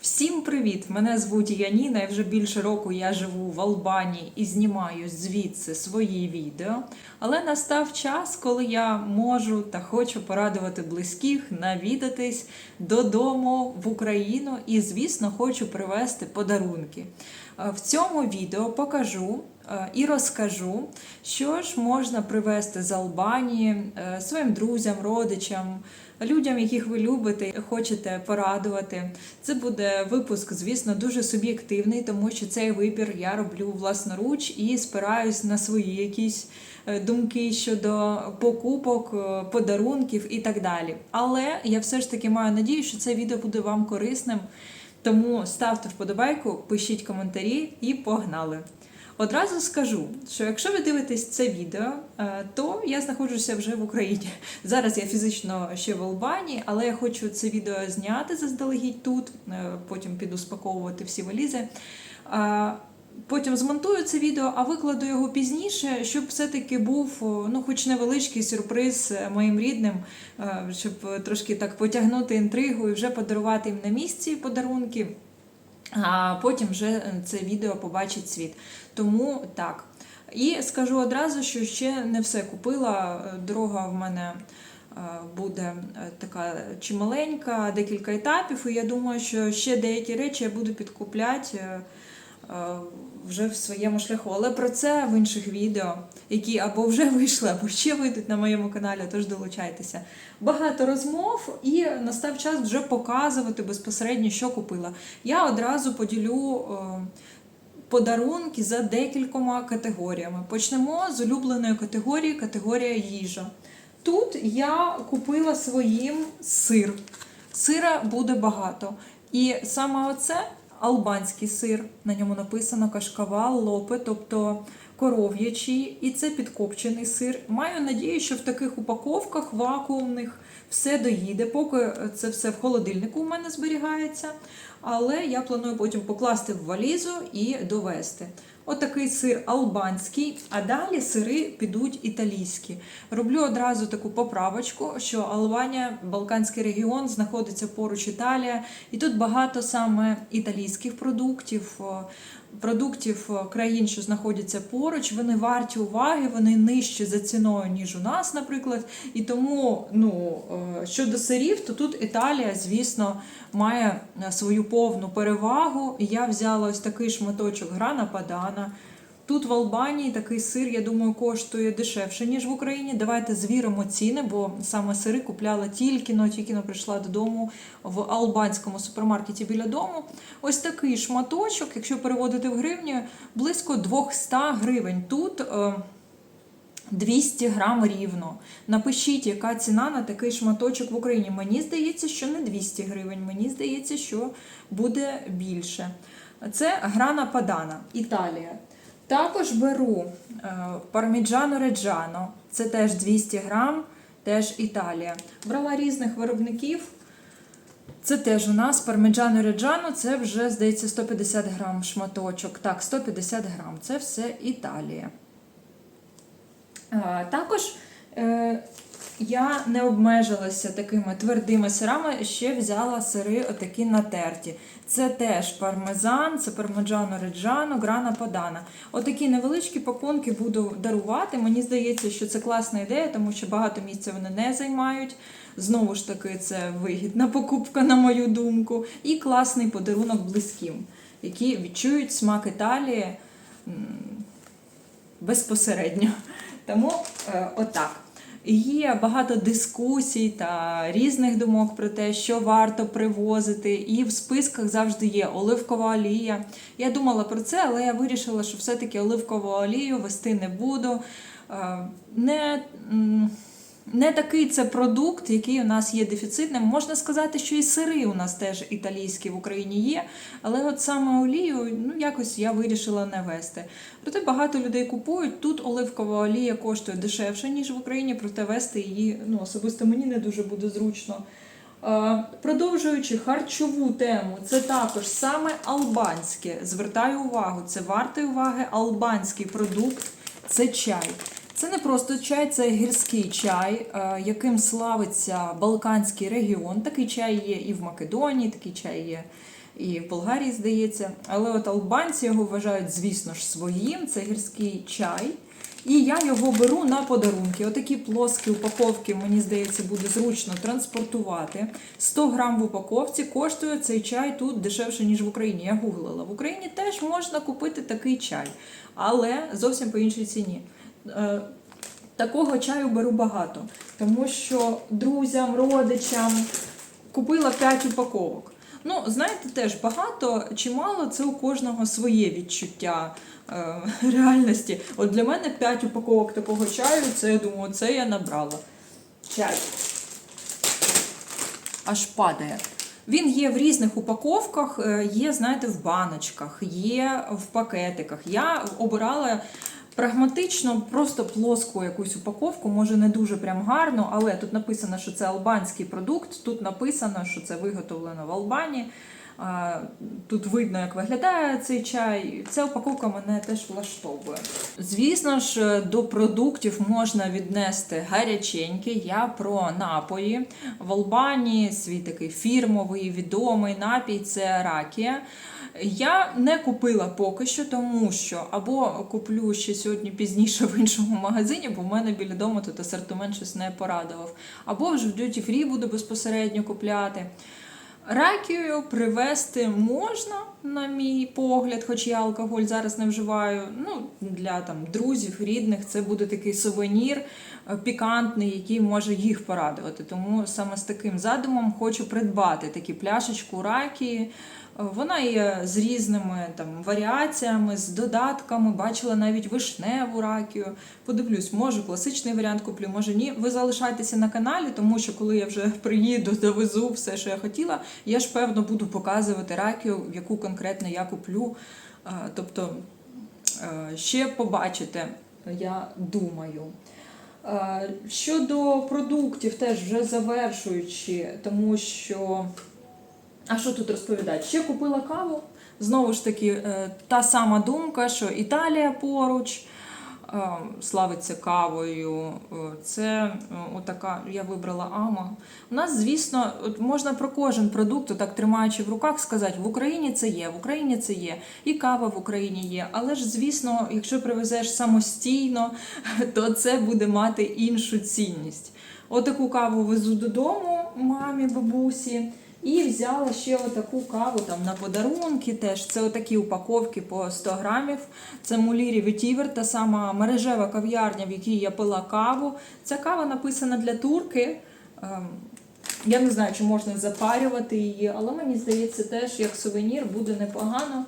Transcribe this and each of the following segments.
Всім привіт! Мене звуть Яніна. і вже більше року я живу в Албанії і знімаю звідси свої відео. Але настав час, коли я можу та хочу порадувати близьких навідатись додому в Україну і, звісно, хочу привезти подарунки. Е, В цьому відео покажу е, і розкажу, що ж можна привезти з Албанії е, своїм друзям, родичам, людям, яких ви любите хочете порадувати. Це буде випуск, звісно, дуже суб'єктивний, тому що цей вибір я роблю власноруч і спираюсь на свої якісь е, думки щодо покупок, е, подарунків і так далі. Але я все ж таки маю надію, що це відео буде вам корисним. Тому ставте вподобайку, пишіть коментарі і погнали! Одразу скажу, що якщо ви дивитесь це відео, е, то я знаходжуся вже в Україні. Зараз я фізично ще в Албанії, але я хочу це відео зняти заздалегідь тут, е, потім піду спаковувати всі валізи. Потім змонтую це відео, а викладу його пізніше, щоб все-таки був ну, хоч невеличкий сюрприз е, моїм рідним, е, щоб е, трошки так потягнути інтригу і вже подарувати їм на місці подарунки а потім вже е, це відео побачить світ. Тому так. І скажу одразу, що ще не все купила. Е, Дорога в мене е, буде така чималенька, декілька етапів, і я думаю, що ще деякі речі я буду підкупляти. Вже в своєму шляху, але про це в інших відео, які або вже вийшли, або ще вийдуть на моєму каналі, тож долучайтеся. Багато розмов, і настав час вже показувати безпосередньо, що купила. Я одразу поділю е, подарунки за декількома категоріями. Почнемо з улюбленої категорії категорія їжа. Тут я купила своїм сир. Сира буде багато. І саме оце албанський сир. На ньому написано кашкавал, лопе, тобто коров'ячий, і це підкопчений сир. Маю надію, що в таких упаковках вакуумних все доїде, поки це все в холодильнику у мене зберігається. Але я планую потім покласти в валізу і довести. Отакий сир албанський, а далі сири підуть італійські. Роблю одразу таку поправочку, що Албанія, Балканський регіон, знаходиться поруч Італія, і тут багато саме італійських продуктів, продуктів країн, що знаходяться поруч. Вони варті уваги, вони нижчі за ціною, ніж у нас, наприклад. І тому, ну, е, щодо сирів, то тут Італія, звісно, має е, свою повну перевагу. І я взяла ось такий шматочок грана падана. Тут в Албанії такий сир, я думаю, коштує дешевше, ніж в Україні. Давайте звіримо ціни, бо саме сири купляла тільки но, тільки но прийшла додому в албанському супермаркеті біля дому. Ось такий шматочок, якщо переводити в гривню, близько 200 гривень. Тут е, 200 грам рівно. Напишіть, яка ціна на такий шматочок в Україні. Мені здається, що не 200 гривень, мені здається, що буде більше. Це грана падана, Італія. Також беру е, парміджано реджано, це теж 200 грам, теж Італія. Брала різних виробників. Це теж у нас пармеджано реджано, це вже, здається, 150 грам шматочок. Так, 150 грам. Це все Італія. Е, Також е, я не обмежилася такими твердими сирами, ще взяла сири отакі натерті. Це теж пармезан, це пармеджано реджано, грана падана. Отакі невеличкі пакунки буду дарувати. Мені здається, що це класна ідея, тому що багато місця вони не займають. Знову ж таки, це вигідна покупка, на мою думку, і класний подарунок близьким, які відчують смак Італії безпосередньо. Тому е, отак. Є багато дискусій та різних думок про те, що варто привозити, і в списках завжди є оливкова олія. Я думала про це, але я вирішила, що все-таки оливкову олію вести не буду. Е, Не, не такий це продукт, який у нас є дефіцитним. Можна сказати, що і сири у нас теж італійські в Україні є, але от саме олію ну, якось я вирішила не вести. Проте багато людей купують. Тут оливкова олія коштує дешевше, ніж в Україні, проте вести її ну, особисто мені не дуже буде зручно. Продовжуючи харчову тему, це також саме албанське. Звертаю увагу, це вартий уваги албанський продукт це чай. Це не просто чай, це гірський чай, е, яким славиться Балканський регіон. Такий чай є і в Македонії, такий чай є і в Болгарії, здається. Але от албанці його вважають, звісно ж, своїм. Це гірський чай. І я його беру на подарунки. Отакі плоскі упаковки, мені здається, буде зручно транспортувати. 100 грам в упаковці коштує цей чай тут дешевше, ніж в Україні. Я гуглила. В Україні теж можна купити такий чай, але зовсім по іншій ціні. Е, Такого чаю беру багато, тому що друзям, родичам купила 5 упаковок. Ну, знаєте, теж багато чи мало це у кожного своє відчуття е, реальності. От для мене 5 упаковок такого чаю, це я думаю, це я набрала. Чай. Аж падає. Він є в різних упаковках, е, є, знаєте, в баночках, є в пакетиках. Я обирала прагматично, просто плоску якусь упаковку, може не дуже прям гарно, але тут написано, що це албанський продукт, тут написано, що це виготовлено в Албанії. Тут видно, як виглядає цей чай. Ця упаковка мене теж влаштовує. Звісно ж, до продуктів можна віднести гаряченькі. Я про напої. В Албанії свій такий фірмовий відомий напій це ракія. Я не купила поки що, тому що або куплю ще сьогодні пізніше в іншому магазині, бо в мене біля дому тут асортимент щось не порадував. Або вже в Duty Free буду безпосередньо купляти. Ракію привезти можна, на мій погляд, хоч я алкоголь зараз не вживаю. Ну, для там друзів, рідних, це буде такий сувенір е, пікантний, який може їх порадувати. Тому саме з таким задумом хочу придбати такі пляшечку ракії. Е, Вона є з різними там варіаціями, з додатками. Бачила навіть вишневу ракію. Подивлюсь, може класичний варіант куплю, може ні. Ви залишайтеся на каналі, тому що коли я вже приїду, довезу все, що я хотіла, я ж певно буду показувати ракію, яку конкретно я куплю. Е, Тобто е, ще побачите, я думаю. Е, Щодо продуктів, теж вже завершуючи, тому що. А що тут розповідати? Ще купила каву. Знову ж таки, та сама думка, що Італія поруч славиться кавою. Е, Це е, отака, я вибрала Ама. У нас, звісно, можна про кожен продукт, отак тримаючи в руках, сказати, в Україні це є, в Україні це є, і кава в Україні є. Але ж, звісно, якщо привезеш самостійно, то це буде мати іншу цінність. Отаку каву везу додому мамі, бабусі. І взяла ще отаку каву там на подарунки. Теж це отакі упаковки по 100 грамів. Це Мулірі Ветівер, та сама мережева кав'ярня, в якій я пила каву. Ця кава написана для турки. Ем, Я не знаю, чи можна запарювати її, але мені здається, теж як сувенір буде непогано.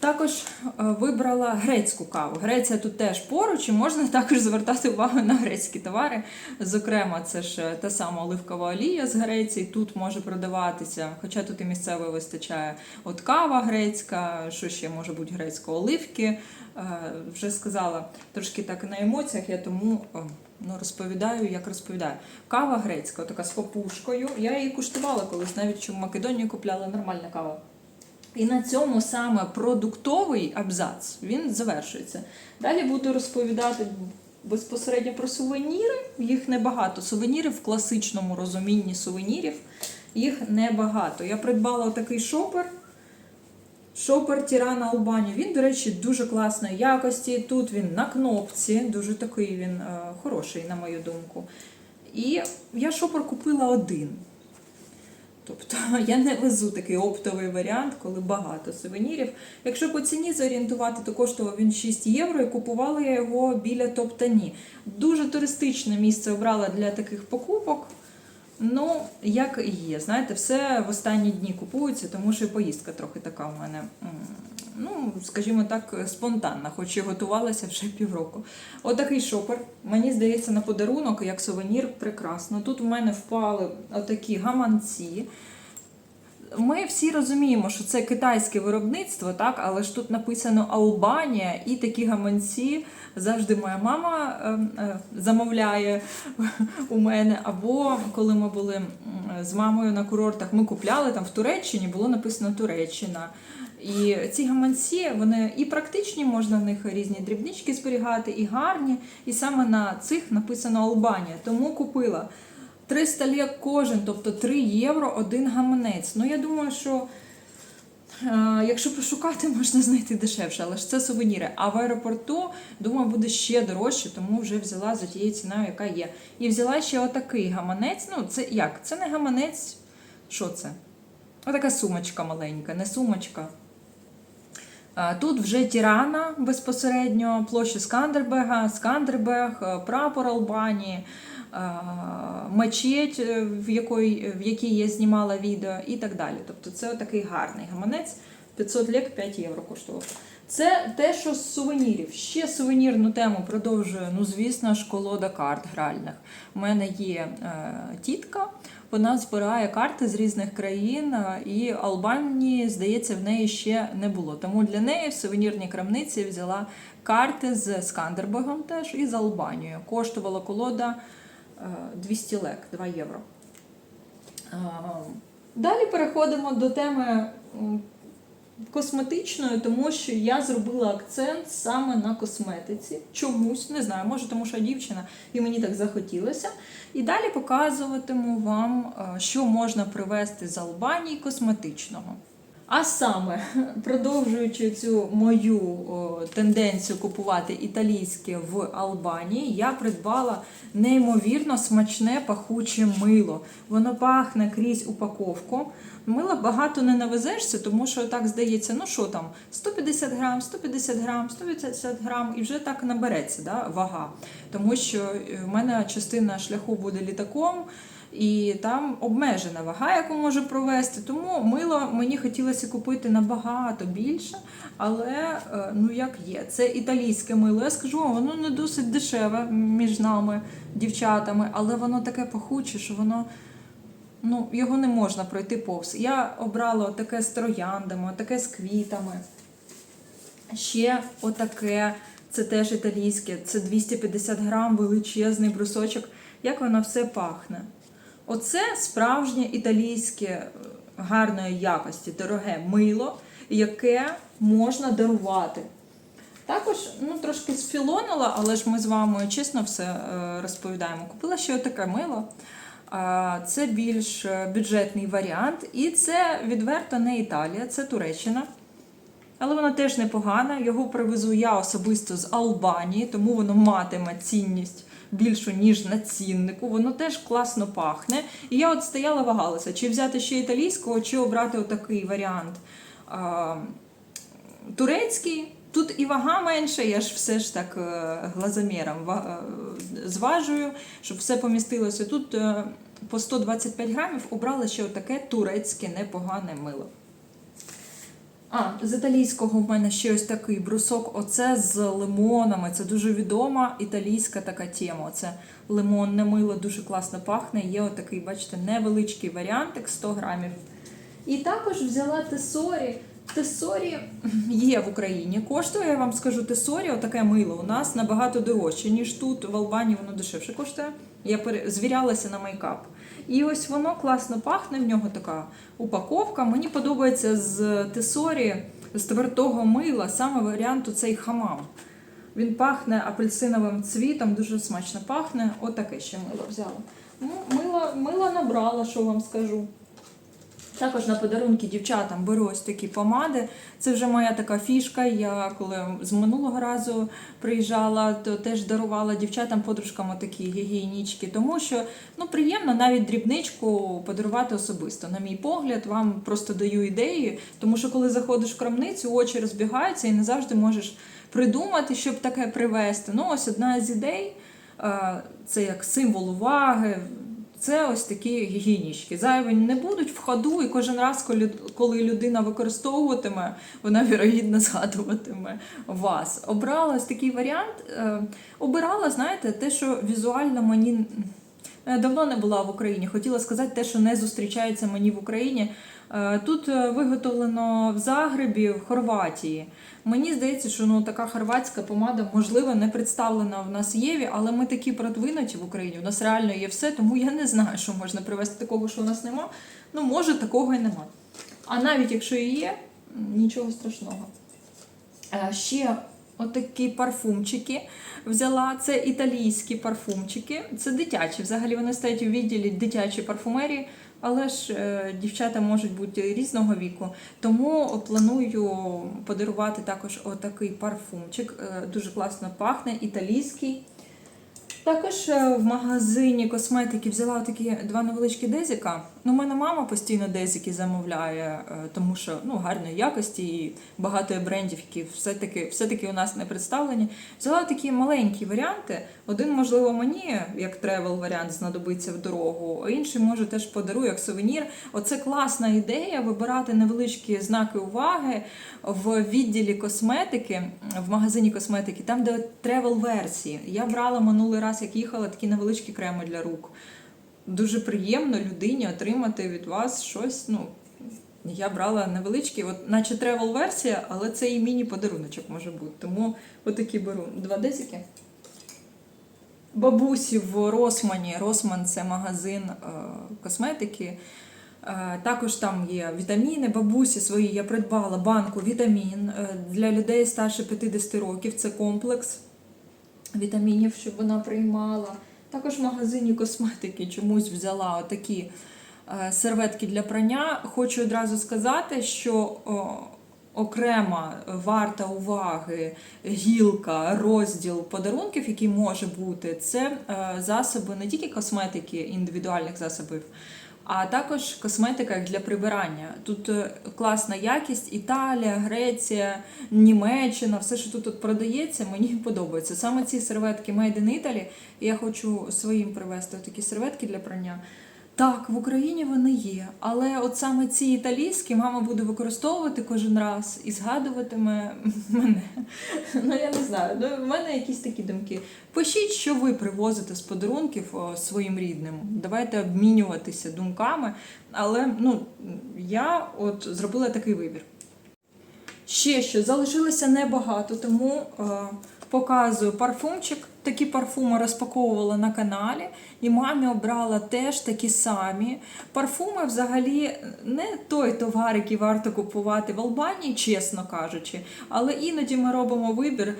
Також е, вибрала грецьку каву. Греція тут теж поруч, і можна також звертати увагу на грецькі товари. Зокрема, це ж е, та сама оливкова олія з Греції. Тут може продаватися, хоча тут і місцевої вистачає от кава грецька, що ще може бути грецька оливки. Е, Вже сказала трошки так на емоціях, я тому ну, розповідаю, як розповідаю. Кава грецька, така з попушкою. Я її куштувала колись, навіть що в Македонії купляла нормальна кава. І на цьому саме продуктовий абзац він завершується. Далі буду розповідати безпосередньо про сувеніри. Їх небагато. Сувенірів в класичному розумінні сувенірів їх небагато. Я придбала такий шопер. Шопер Тірана Албані. Він, до речі, дуже класної якості. Тут він на кнопці, дуже такий він е, хороший, на мою думку. І я шопер купила один. Тобто я не везу такий оптовий варіант, коли багато сувенірів. Якщо по ціні зорієнтувати, то коштував він 6 євро і купувала я його біля Топтані. Дуже туристичне місце обрала для таких покупок. Ну, як і є. Знаєте, все в останні дні купується, тому що і поїздка трохи така в мене. Ну, скажімо так, спонтанна, хоч і готувалася вже півроку. Отакий шопер. Мені здається, на подарунок, як сувенір, прекрасно. Тут в мене впали отакі гаманці. Ми всі розуміємо, що це китайське виробництво, так, але ж тут написано Албанія, і такі гаманці завжди моя мама е, е, замовляє у мене. Або коли ми були з мамою на курортах, ми купляли там в Туреччині, було написано Туреччина. І ці гаманці, вони і практичні, можна в них різні дрібнички зберігати, і гарні. І саме на цих написано Албанія. Тому купила 300 лєк кожен, тобто 3 євро один гаманець. Ну я думаю, що Е, Якщо пошукати, можна знайти дешевше, але ж це сувеніри. А в аеропорту, думаю, буде ще дорожче, тому вже взяла за тією ціною, яка є. І взяла ще отакий гаманець. Ну, це як? Це не гаманець. Що це? Отака сумочка маленька, не сумочка. Тут вже Тірана безпосередньо, площа Скандербега, Скандербег, е, прапор Албанії, е, мечеть, е, в якій, в якій я знімала відео і так далі. Тобто це такий гарний гаманець. 500 лек 5 євро коштував. Це те, що з сувенірів. Ще сувенірну тему продовжую. Ну, звісно ж, колода карт гральних. У мене є е, тітка, вона збирає карти з різних країн, е, і Албанії, здається, в неї ще не було. Тому для неї в сувенірній крамниці взяла карти з Скандербегом теж і з Албанією. Коштувала колода е, 200 лек, 2 євро. Е, Далі переходимо до теми косметичної, тому що я зробила акцент саме на косметиці. Чомусь, не знаю, може, тому що я дівчина і мені так захотілося. І далі показуватиму вам, е, що можна привезти з Албанії косметичного. А саме, продовжуючи цю мою тенденцію купувати італійське в Албанії, я придбала неймовірно смачне пахуче мило. Воно пахне крізь упаковку. Мила багато не навезешся, тому що так здається, ну що там, 150 грам, 150 грам, 150 грам, і вже так набереться да, вага. Тому що е, в мене частина шляху буде літаком. І там обмежена вага, яку можу провести. Тому мило мені хотілося купити набагато більше, але е, ну як є, це італійське мило. Я скажу, воно не досить дешеве між нами, дівчатами, але воно таке пахуче, що воно. Ну, його не можна пройти повз. Я обрала таке з трояндами, таке з квітами. Ще отаке, це теж італійське, це 250 грам, величезний брусочок. Як воно все пахне. Оце справжнє італійське е, гарної якості, дороге мило, яке можна дарувати. Також ну, трошки сфілонила, але ж ми з вами чесно все е, розповідаємо. Купила ще таке мило. Це більш е, бюджетний варіант. І це відверто не Італія, це Туреччина. Але воно теж непогане. Його привезу я особисто з Албанії, тому воно матиме цінність більшу, ніж на ціннику. Воно теж класно пахне. І я от стояла вагалася, чи взяти ще італійського, чи обрати отакий варіант. А, турецький. Тут і вага менша, я ж все ж так е, глазоміром е, зважую, щоб все помістилося. Тут е, по 125 грамів обрала ще отаке турецьке непогане мило. А, з італійського в мене ще ось такий брусок. Оце з лимонами. Це дуже відома італійська така тема. Оце лимонне мило дуже класно пахне. Є отакий, бачите, невеличкий варіантик 100 грамів. І також взяла тесорі. Тесорі є в Україні. Коштує, я вам скажу, тесорі, отаке мило у нас набагато дорожче, ніж тут. В Албанії воно дешевше коштує. Я звірялася на майкап. І ось воно класно пахне, в нього така упаковка. Мені подобається з тесорі, з твердого мила, саме варіанту цей хамам. Він пахне апельсиновим цвітом, дуже смачно пахне. Отаке ще мило взяла. Ну, мило, мило набрала, що вам скажу. Також на подарунки дівчатам беру ось такі помади. Це вже моя така фішка. Я коли з минулого разу приїжджала, то теж дарувала дівчатам подружкам такі гігієнічки, тому що ну приємно навіть дрібничку подарувати особисто. На мій погляд, вам просто даю ідеї, тому що коли заходиш в крамницю, очі розбігаються і не завжди можеш придумати, щоб таке привезти. Ну, ось одна з ідей. е, Це як символ уваги, це ось такі гігієнічки. Зайві не будуть в ходу, і кожен раз, коли, людина використовуватиме, вона вірогідно згадуватиме вас. Обрала ось такий варіант. Е, обирала, знаєте, те, що візуально мені. Я давно не була в Україні. Хотіла сказати те, що не зустрічається мені в Україні. Е, Тут е, виготовлено в Загребі, в Хорватії. Мені здається, що ну така хорватська помада, можливо, не представлена в нас Єві, але ми такі продвинуті в Україні. У нас реально є все, тому я не знаю, що можна привезти такого, що у нас нема. Ну, може, такого і нема. А навіть якщо і є, нічого страшного. Е, Ще отакі парфумчики взяла. Це італійські парфумчики. Це дитячі. Взагалі вони стоять у відділі дитячої парфумерії. Але ж е, дівчата можуть бути різного віку. Тому планую подарувати також отакий парфумчик. Е, дуже класно пахне, італійський. Також е, в магазині косметики взяла такі два невеличкі дезіка. Ну, мене мама постійно дезіки замовляє, е, тому що ну, гарної якості і багато брендів, які все-таки, все-таки у нас не представлені. Взяла такі маленькі варіанти. Один, можливо, мені, як тревел варіант, знадобиться в дорогу, а інший, може, теж подарую як сувенір. Оце класна ідея вибирати невеличкі знаки уваги в відділі косметики, в магазині косметики, там, де тревел версії. Я брала минулий раз, як їхала, такі невеличкі креми для рук. Дуже приємно людині отримати від вас щось. Ну, я брала невеличкі, от, наче тревел версія, але це і міні-подаруночок може бути. Тому отакі беру два десіки. Бабусі в Росмані. Росман це магазин е, косметики. Е, Також там є вітаміни, бабусі свої. Я придбала банку вітамін е, для людей старше 50 років. Це комплекс вітамінів, щоб вона приймала. Також в магазині косметики чомусь взяла отакі е, серветки для прання. Хочу одразу сказати, що окрема варта уваги гілка, розділ подарунків, який може бути, це е, засоби не тільки косметики, індивідуальних засобів. А також косметика для прибирання. Тут е, класна якість, Італія, Греція, Німеччина, все, що тут, продається, мені подобається. Саме ці серветки Made in Italy, я хочу своїм привезти такі серветки для прання. Так, в Україні вони є, але от саме ці італійські мама буде використовувати кожен раз і згадуватиме мене. Ну я не знаю. Ну, в мене якісь такі думки. Пишіть, що ви привозите з подарунків своїм рідним. Давайте обмінюватися думками. Але ну, я от зробила такий вибір. Ще що залишилося небагато, тому е, показую парфумчик. Такі парфуми розпаковувала на каналі, і мамі обрала теж такі самі. Парфуми взагалі не той товар, який варто купувати в Албанії, чесно кажучи. Але іноді ми робимо вибір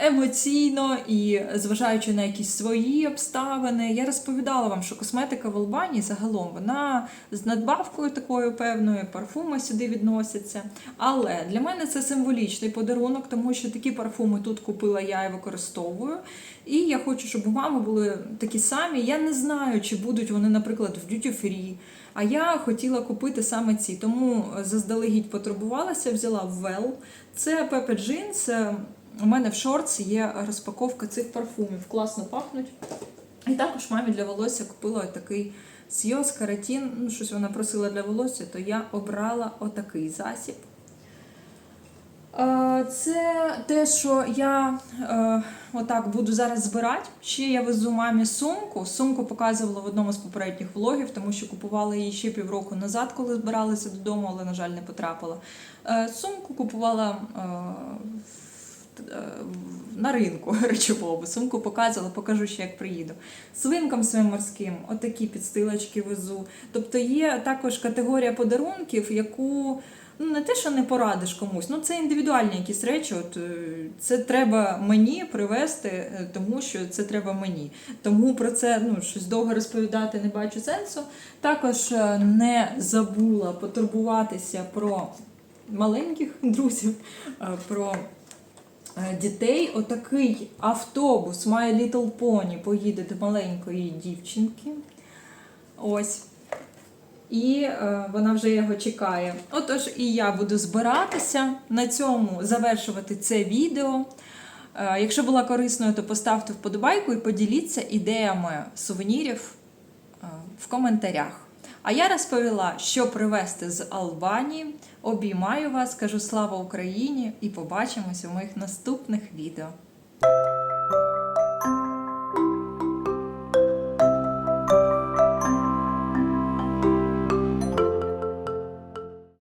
емоційно і зважаючи на якісь свої обставини. Я розповідала вам, що косметика в Албанії загалом вона з надбавкою такою певною, парфуми сюди відносяться. Але для мене це символічний подарунок, тому що такі парфуми тут купила я і використовую. І я хочу, щоб у мами були такі самі. Я не знаю, чи будуть вони, наприклад, в duty free. А я хотіла купити саме ці, тому заздалегідь потурбувалася, взяла Well. Це Pepe Jeans. У мене в шортс є розпаковка цих парфумів. Класно пахнуть. І також мамі для волосся купила такий Сйоз каратін. Ну, щось вона просила для волосся, то я обрала отакий засіб. Е, Це те, що я е, отак буду зараз збирати. Ще я везу мамі сумку. Сумку показувала в одному з попередніх влогів, тому що купувала її ще півроку назад, коли збиралася додому, але, на жаль, не потрапила. Е, Сумку купувала е, е, на ринку речового. Сумку показувала, покажу ще, як приїду. Свинкам своїм морським, отакі підстилочки везу. Тобто є також категорія подарунків, яку ну не те, що не порадиш комусь, ну це індивідуальні якісь речі. От е, це треба мені привезти, е, тому що це треба мені. Тому про це ну щось довго розповідати не бачу сенсу. Також е, не забула потурбуватися про маленьких друзів, про. Дітей, отакий автобус My Little Pony поїде до маленької дівчинки. Ось. І е, вона вже його чекає. Отож, і я буду збиратися на цьому завершувати це відео. Е, якщо була корисною, то поставте вподобайку і поділіться ідеями сувенірів е, в коментарях. А я розповіла, що привезти з Албанії. Обіймаю вас, кажу слава Україні і побачимось у моїх наступних відео.